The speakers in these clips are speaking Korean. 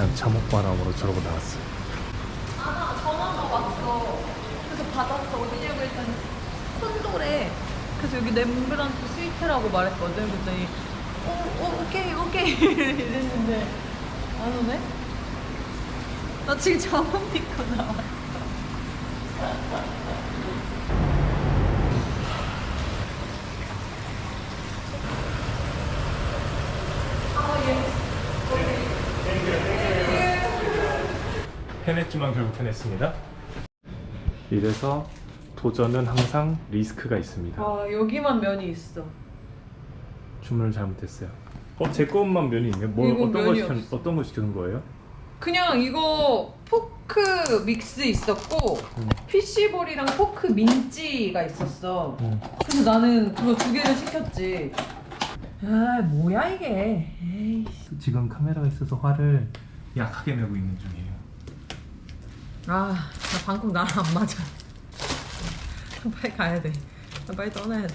신비한 잠옷바람으로 저러고 나왔어요. 아, 전화가 왔어. 그래서 받았어. 어디냐고 했더니 콘도래. 그래서 여기 렘브란트 스위트라고 말했거든. 그랬더니 어, 어 오케이 오케이 이랬는데 안 오네? 나 지금 잠옷 입고 나왔어. 해냈지만 결국 해냈습니다. 이래서 도전은 항상 리스크가 있습니다. 아 여기만 면이 있어. 주문을 잘못했어요. 어, 제 것만 면이 있네. 뭐 이거 어떤 거 면이 시켰 없어. 어떤 거 시키는 거예요? 그냥 이거 포크 믹스 있었고 음. 피쉬볼이랑 포크 민찌가 있었어. 음. 그래서 나는 그거 두 개를 시켰지. 아 뭐야 이게. 에이. 지금 카메라가 있어서 화를 약하게 내고 있는 중이에요. 아, 나 방금 나랑 안 맞아. 빨리 가야 돼. 나 빨리 떠나야 돼.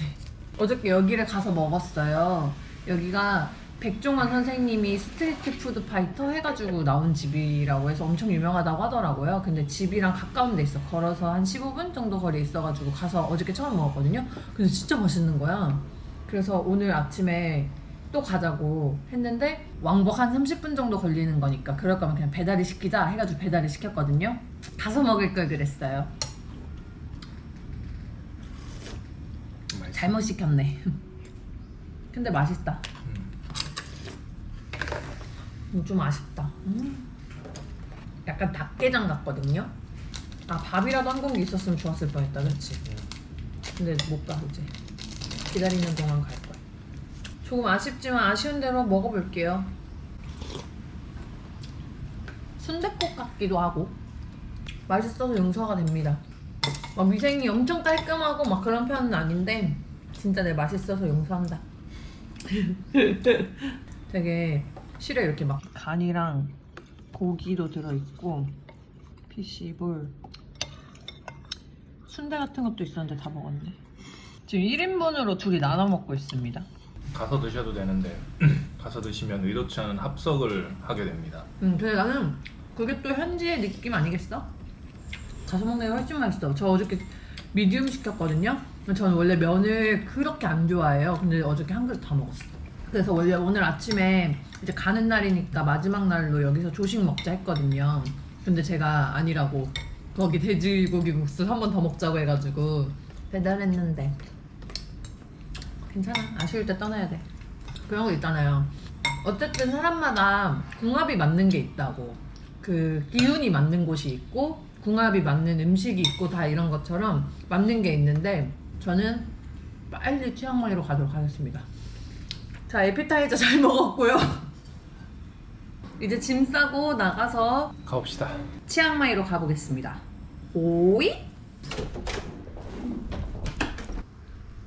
어저께 여기를 가서 먹었어요. 여기가 백종원 선생님이 스트리트 푸드 파이터 해가지고 나온 집이라고 해서 엄청 유명하다고 하더라고요. 근데 집이랑 가까운 데 있어. 걸어서 한 15분 정도 거리에 있어가지고 가서 어저께 처음 먹었거든요. 근데 진짜 맛있는 거야. 그래서 오늘 아침에 또 가자고 했는데 왕복 한 30분 정도 걸리는 거니까 그럴 거면 그냥 배달이 시키자 해가지고 배달을 시켰거든요. 가서 먹을 걸 그랬어요. 잘못 시켰네. 근데 맛있다. 음, 좀 아쉽다. 음. 약간 닭게장 같거든요. 아 밥이라도 한 공기 있었으면 좋았을 뻔했다, 그렇지? 근데 못 가 이제. 기다리는 동안 갈 거야. 조금 아쉽지만 아쉬운 대로 먹어볼게요. 순댓국 같기도 하고 맛있어서 용서가 됩니다. 막 위생이 엄청 깔끔하고 막 그런 편은 아닌데 진짜 내 맛있어서 용서한다. 되게 실에 이렇게 막 간이랑 고기도 들어있고 피시볼 순대 같은 것도 있었는데 다 먹었네. 지금 1인분으로 둘이 나눠 먹고 있습니다. 가서 드셔도 되는데 가서 드시면 의도치 않은 합석을 하게 됩니다. 음, 근데 나는 그게 또 현지의 느낌 아니겠어? 가서 먹는 게 훨씬 맛있어. 저 어저께 미디움 시켰거든요. 저는 원래 면을 그렇게 안 좋아해요. 근데 어저께 한 그릇 다 먹었어. 그래서 원래 오늘 아침에 이제 가는 날이니까 마지막 날로 여기서 조식 먹자 했거든요. 근데 제가 아니라고 거기 돼지고기 국수 한 번 더 먹자고 해가지고 배달했는데 괜찮아. 아쉬울 때 떠나야 돼. 그런 거 있잖아요. 어쨌든 사람마다 궁합이 맞는 게 있다고. 그 기운이 맞는 곳이 있고 궁합이 맞는 음식이 있고 다 이런 것처럼 맞는 게 있는데 저는 빨리 치앙마이로 가도록 하겠습니다. 자, 에피타이저 잘 먹었고요. 이제 짐 싸고 나가서 가봅시다. 치앙마이로 가보겠습니다. 오이?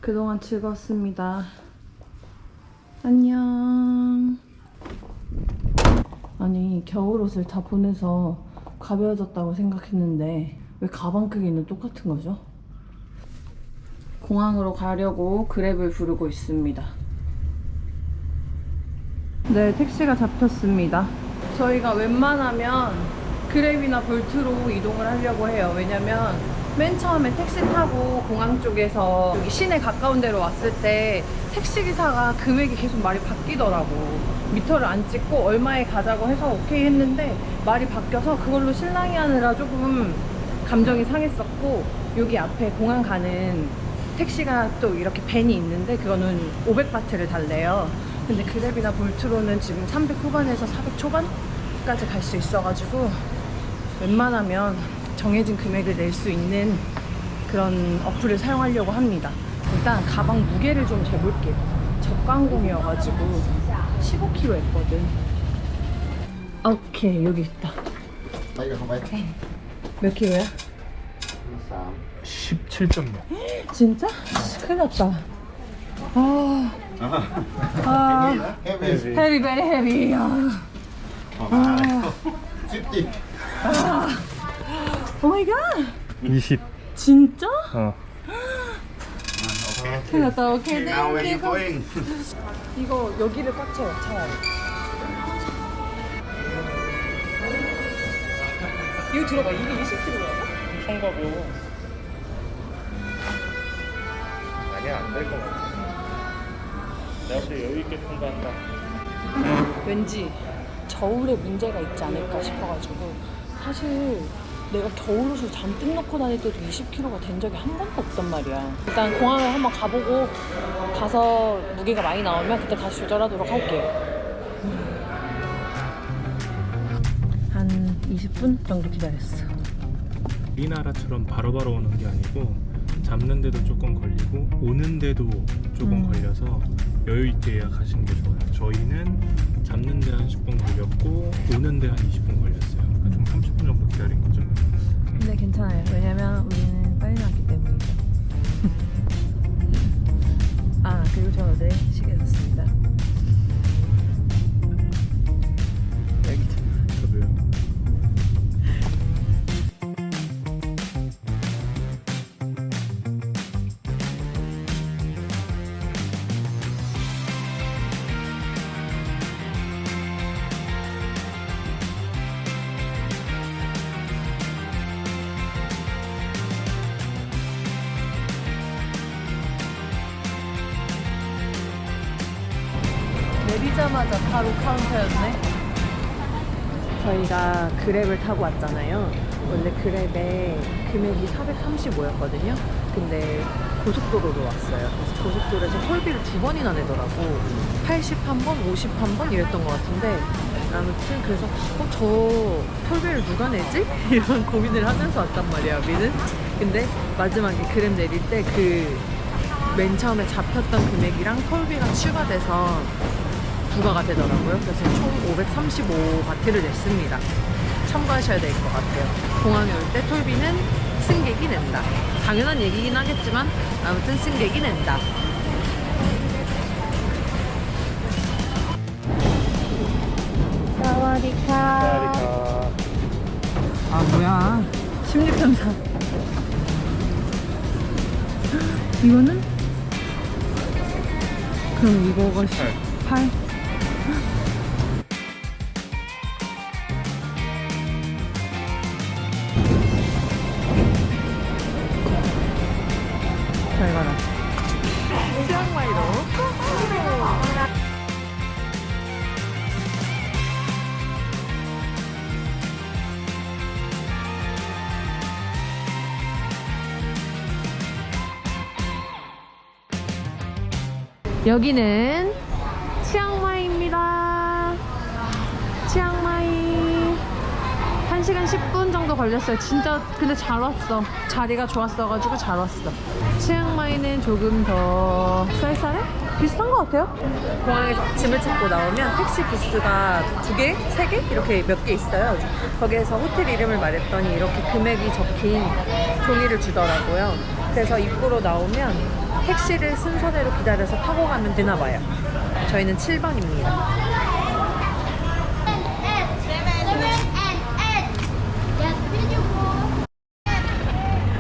그동안 즐거웠습니다. 안녕. 아니, 겨울 옷을 다 보내서 가벼워졌다고 생각했는데 왜 가방 크기는 똑같은 거죠? 공항으로 가려고 그랩을 부르고 있습니다. 네, 택시가 잡혔습니다. 저희가 웬만하면 그랩이나 볼트로 이동을 하려고 해요. 왜냐면 맨 처음에 택시 타고 공항 쪽에서 여기 시내 가까운 데로 왔을 때 택시 기사가 금액이 계속 말이 바뀌더라고. 미터를 안 찍고 얼마에 가자고 해서 오케이 했는데 말이 바뀌어서 그걸로 실랑이 하느라 조금 감정이 상했었고 여기 앞에 공항 가는 택시가 또 이렇게 밴이 있는데 그거는 500바트를 달래요. 근데 그랩이나 볼트로는 지금 300 후반에서 400 초반까지 갈 수 있어가지고 웬만하면 정해진 금액을 낼 수 있는 그런 어플을 사용하려고 합니다. 일단 가방 무게를 좀 재볼게요. 저가항공이어가지고 15kg 했거든. 오케이 여기 있다. 몇 킬로야? 17.6. 진짜? 씨, 큰일 났다. 아, 아, heavy 헤비 베리 헤비. 아, 아, 50 오 마이 갓. 20. 진짜? 어. 큰일 났다. 오케이, 땡큐. 이거 여기를 꽉 채워 차라리 이거 들어봐 이게 20kg라고? 청가고 아니야 안 될 것 같아 내가 볼 때 여유 있게 통과한다 왠지 저울에 문제가 있지 않을까 싶어가지고 사실 내가 겨울 옷을 잔뜩 넣고 다닐 때도 20kg가 된 적이 한 번도 없단 말이야. 일단 공항을 한번 가보고 가서 무게가 많이 나오면 그때 다시 조절하도록 할게요. 한 20분 정도 기다렸어. 우리나라처럼 바로바로 오는 게 아니고 잡는데도 조금 걸리고 오는데도 조금 음. 걸려서 여유 있게 예약하시는 게 좋아요. 저희는 잡는데 한 10분 걸렸고 오는데 한 20분 걸렸어요. 그러니까 총 30분 정도 기다린 거죠. 근데 괜찮아요. 왜냐면 우리는 빨리 나왔기 때문이죠. 아 그리고 저 어제 시계 샀습니다. 카운터였네. 저희가 그랩을 타고 왔잖아요. 원래 그랩에 금액이 435였거든요. 근데 고속도로로 왔어요. 그래서 고속도로에서 톨비를 두 번이나 내더라고. 80한 번, 50한번 이랬던 것 같은데. 아무튼 그래서 어, 저 톨비를 누가 내지? 이런 고민을 하면서 왔단 말이야, 우리는. 근데 마지막에 그랩 내릴 때 그 맨 처음에 잡혔던 금액이랑 톨비가 추가돼서 부과가 되더라고요. 그래서 총 535바트를 냈습니다. 참고하셔야 될 것 같아요. 공항에 올 때 톨비는 승객이 낸다. 당연한 얘기긴 하겠지만 아무튼 승객이 낸다. 사와디카. 아 뭐야? 심리평사. 이거는? 그럼 이거가 8? 8? 여기는 치앙마이입니다. 치앙마이. 1시간 10분 정도 걸렸어요. 진짜 근데 잘 왔어. 자리가 좋았어가지고 잘 왔어. 치앙마이는 조금 더 쌀쌀해? 비슷한 것 같아요. 공항에서 짐을 찾고 나오면 택시 부스가 두 개, 세 개? 이렇게 몇 개 있어요. 거기에서 호텔 이름을 말했더니 이렇게 금액이 적힌 종이를 주더라고요. 그래서 입구로 나오면 택시를 순서대로 기다려서 타고 가면 되나 봐요. 저희는 7번입니다.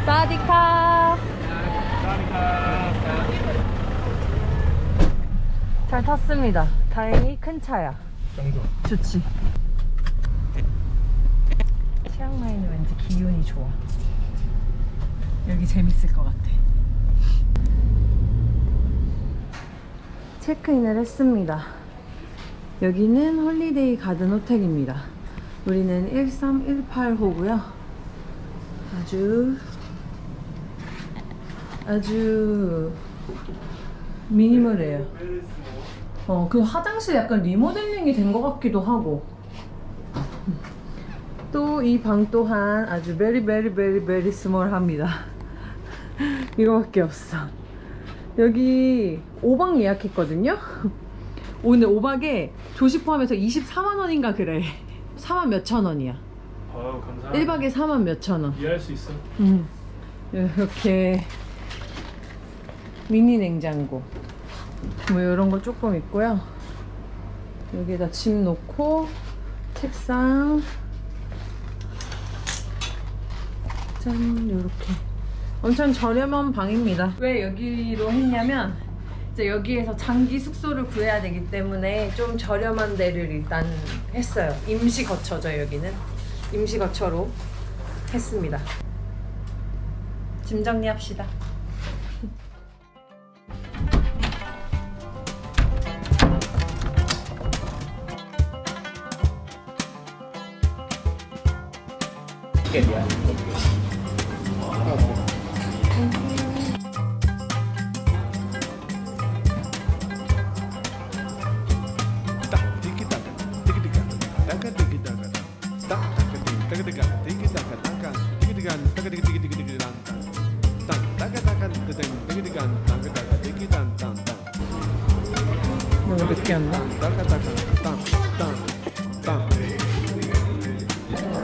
사디카. 잘 탔습니다. 다행히 큰 차야. 정도. 좋지. 치앙마이는 왠지 기운이 좋아. 여기 재밌을 것 같아. 체크인을 했습니다. 여기는 홀리데이 가든 호텔입니다. 우리는 1318호고요. 아주 아주 미니멀해요. 어, 그 화장실 약간 리모델링이 된 것 같기도 하고. 또 이 방 또한 아주 베리 베리 베리 베리 스몰합니다. 이거밖에 없어. 여기 5박 예약했거든요. 오늘 5박에 조식 포함해서 24만 원인가 그래. 4만 몇천 원이야. 아유 감사합니다. 1박에 4만 몇천 원. 이해할 수 있어. 음. 이렇게 미니 냉장고 뭐 이런 거 조금 있고요. 여기에다 짐 놓고 책상 짠 이렇게 엄청 저렴한 방입니다. 왜 여기로 했냐면 이제 여기에서 장기 숙소를 구해야 되기 때문에 좀 저렴한 데를 일단 했어요. 임시 거처죠 여기는 임시 거처로 했습니다. 짐 정리합시다. 너무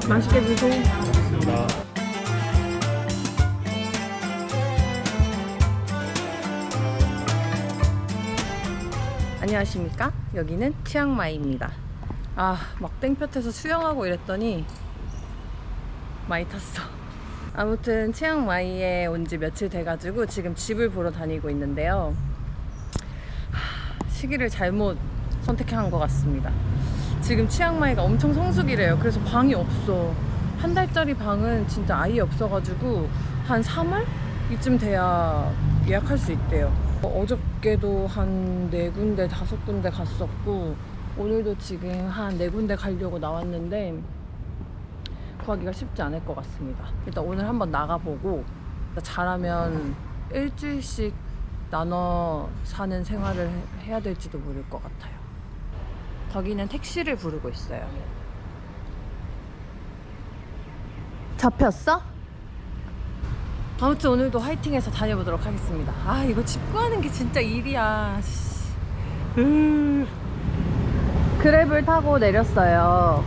맛있게 드세요. 안녕하십니까? 여기는 치앙마이입니다. 아, 막 땡볕에서 수영하고 이랬더니 많이 탔어. 아무튼 치앙마이에 온 지 며칠 돼가지고 지금 집을 보러 다니고 있는데요. 하, 시기를 잘못 선택한 것 같습니다. 지금 치앙마이가 엄청 성수기래요. 그래서 방이 없어. 한 달짜리 방은 진짜 아예 없어가지고 한 3월? 이쯤 돼야 예약할 수 있대요. 어, 어저께도 한네 군데, 다섯 군데 갔었고 오늘도 지금 한네 군데 가려고 나왔는데 구하기가 쉽지 않을 것 같습니다. 일단 오늘 한번 나가보고 잘하면 일주일씩 나눠 사는 생활을 해- 해야 될지도 모를 것 같아요. 덕이는 택시를 부르고 있어요. 잡혔어? 아무튼 오늘도 화이팅해서 다녀보도록 하겠습니다. 아 이거 집 구하는 게 진짜 일이야. 씨. 으. 그랩을 타고 내렸어요.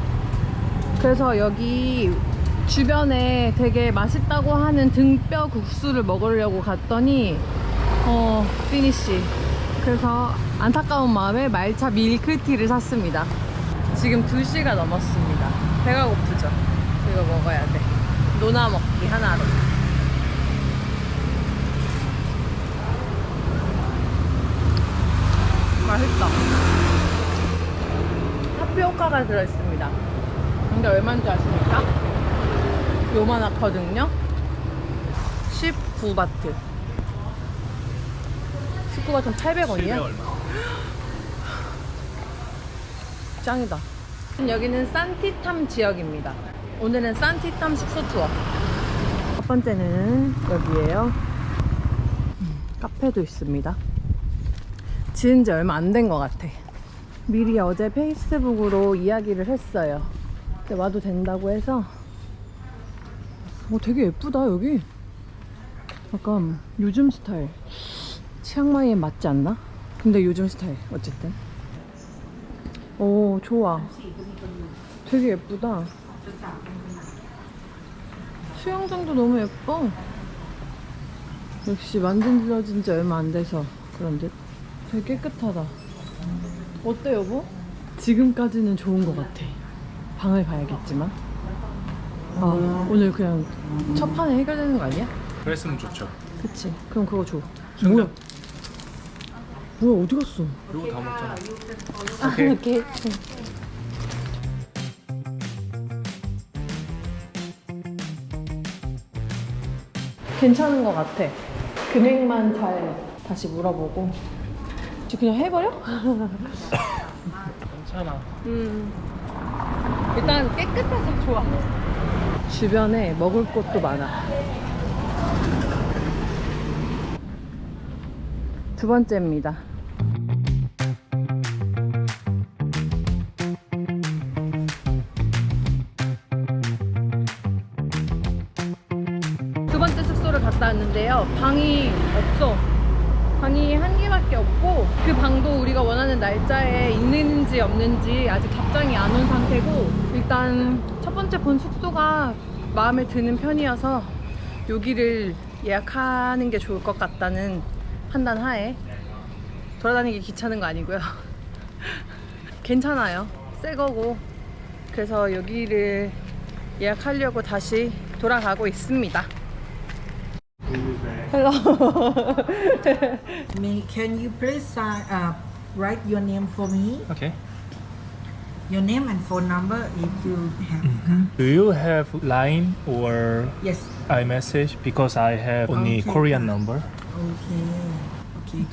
그래서 여기 주변에 되게 맛있다고 하는 등뼈 국수를 먹으려고 갔더니 어 피니쉬 그래서 안타까운 마음에 말차 밀크티를 샀습니다. 지금 2시가 넘었습니다. 배가 고프죠? 이거 먹어야 돼. 노나 먹기 하나로. 맛있다. 타피오카가 들어있습니다. 근데 얼마인지 아십니까? 요만하거든요? 19바트 19바트는 800원이야? 얼마? 짱이다. 여기는 산티탐 지역입니다. 오늘은 산티탐 숙소 투어. 첫 번째는 여기에요. 음, 카페도 있습니다. 지은 지 얼마 안 된 것 같아. 미리 어제 페이스북으로 이야기를 했어요. 와도 된다고 해서. 어, 되게 예쁘다, 여기. 약간 요즘 스타일. 치앙마이에 맞지 않나? 근데 요즘 스타일, 어쨌든. 오, 좋아. 되게 예쁘다. 수영장도 너무 예뻐. 역시 만들어진 지 얼마 안 돼서 그런 듯. 되게 깨끗하다. 어때, 여보? 지금까지는 좋은 것 같아. 방을 봐야겠지만. 아, 오늘 그냥 첫 판에 해결되는 거 아니야? 그랬으면 좋죠. 그치. 그럼 그거 줘. 정답. 뭐야? 뭐야, 어디 갔어? 그리고 다 먹잖아. 아, 오케이. 이렇게. 괜찮은 것 같아. 금액만 잘 다시 물어보고. 저 그냥 해버려? 괜찮아. 음. 일단 깨끗해서 좋아. 주변에 먹을 곳도 많아. 두 번째입니다. 없어. 방이 한 개밖에 없고 그 방도 우리가 원하는 날짜에 있는지 없는지 아직 답장이 안 온 상태고 일단 첫 번째 본 숙소가 마음에 드는 편이어서 여기를 예약하는 게 좋을 것 같다는 판단 하에 돌아다니기 귀찮은 거 아니고요. 괜찮아요. 새 거고 그래서 여기를 예약하려고 다시 돌아가고 있습니다. Hello. May, can you please sign, uh, write your name for me? Okay. Your name and phone number if you have. Mm-hmm. Do you have Line or Yes. iMessage? Because I have only Okay. Korean number. Okay. Okay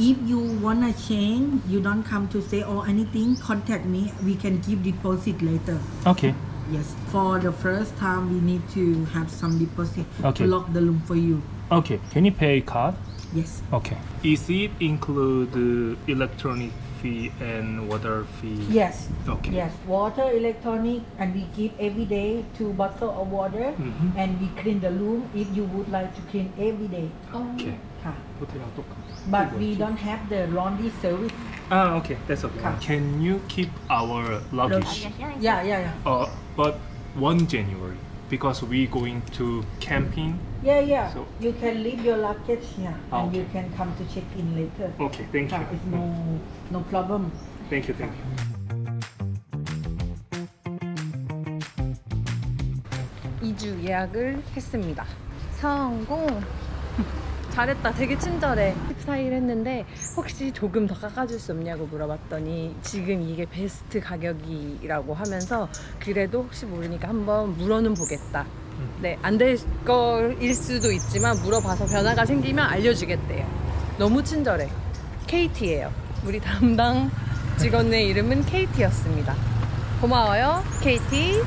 If you wanna change, you don't come to say or anything. Contact me. We can give deposit later. Okay. Yes for the first time we need to have some deposit Okay. to lock the room for you Okay. Can you pay card? Yes Okay. Is it include uh, electronic fee and water fee? Yes Okay. Yes water electronic and we give every day two bottle of water Mhm. and we clean the room if you would like to clean every day Okay. ค่ะ 호텔이랑 똑같아. but we don't have the laundry service Ah, okay. That's okay. 가. Can you keep our luggage? yeah yeah yeah Uh, but 1 January because we going to camping. Yeah, yeah. So- you can leave your luggage here Ah, and you okay. can come to check in later. Okay. Thank you. it's no no problem. Thank you. Thank you. 이주 예약을 했습니다. 성공! 잘했다. 되게 친절해. 14일 했는데 혹시 조금 더 깎아줄 수 없냐고 물어봤더니 지금 이게 베스트 가격이라고 하면서 그래도 혹시 모르니까 한번 물어는 보겠다. 네, 안 될 거일 수도 있지만 물어봐서 변화가 생기면 알려주겠대요. 너무 친절해. KT예요. 우리 담당 직원의 이름은 KT였습니다. 고마워요, KT.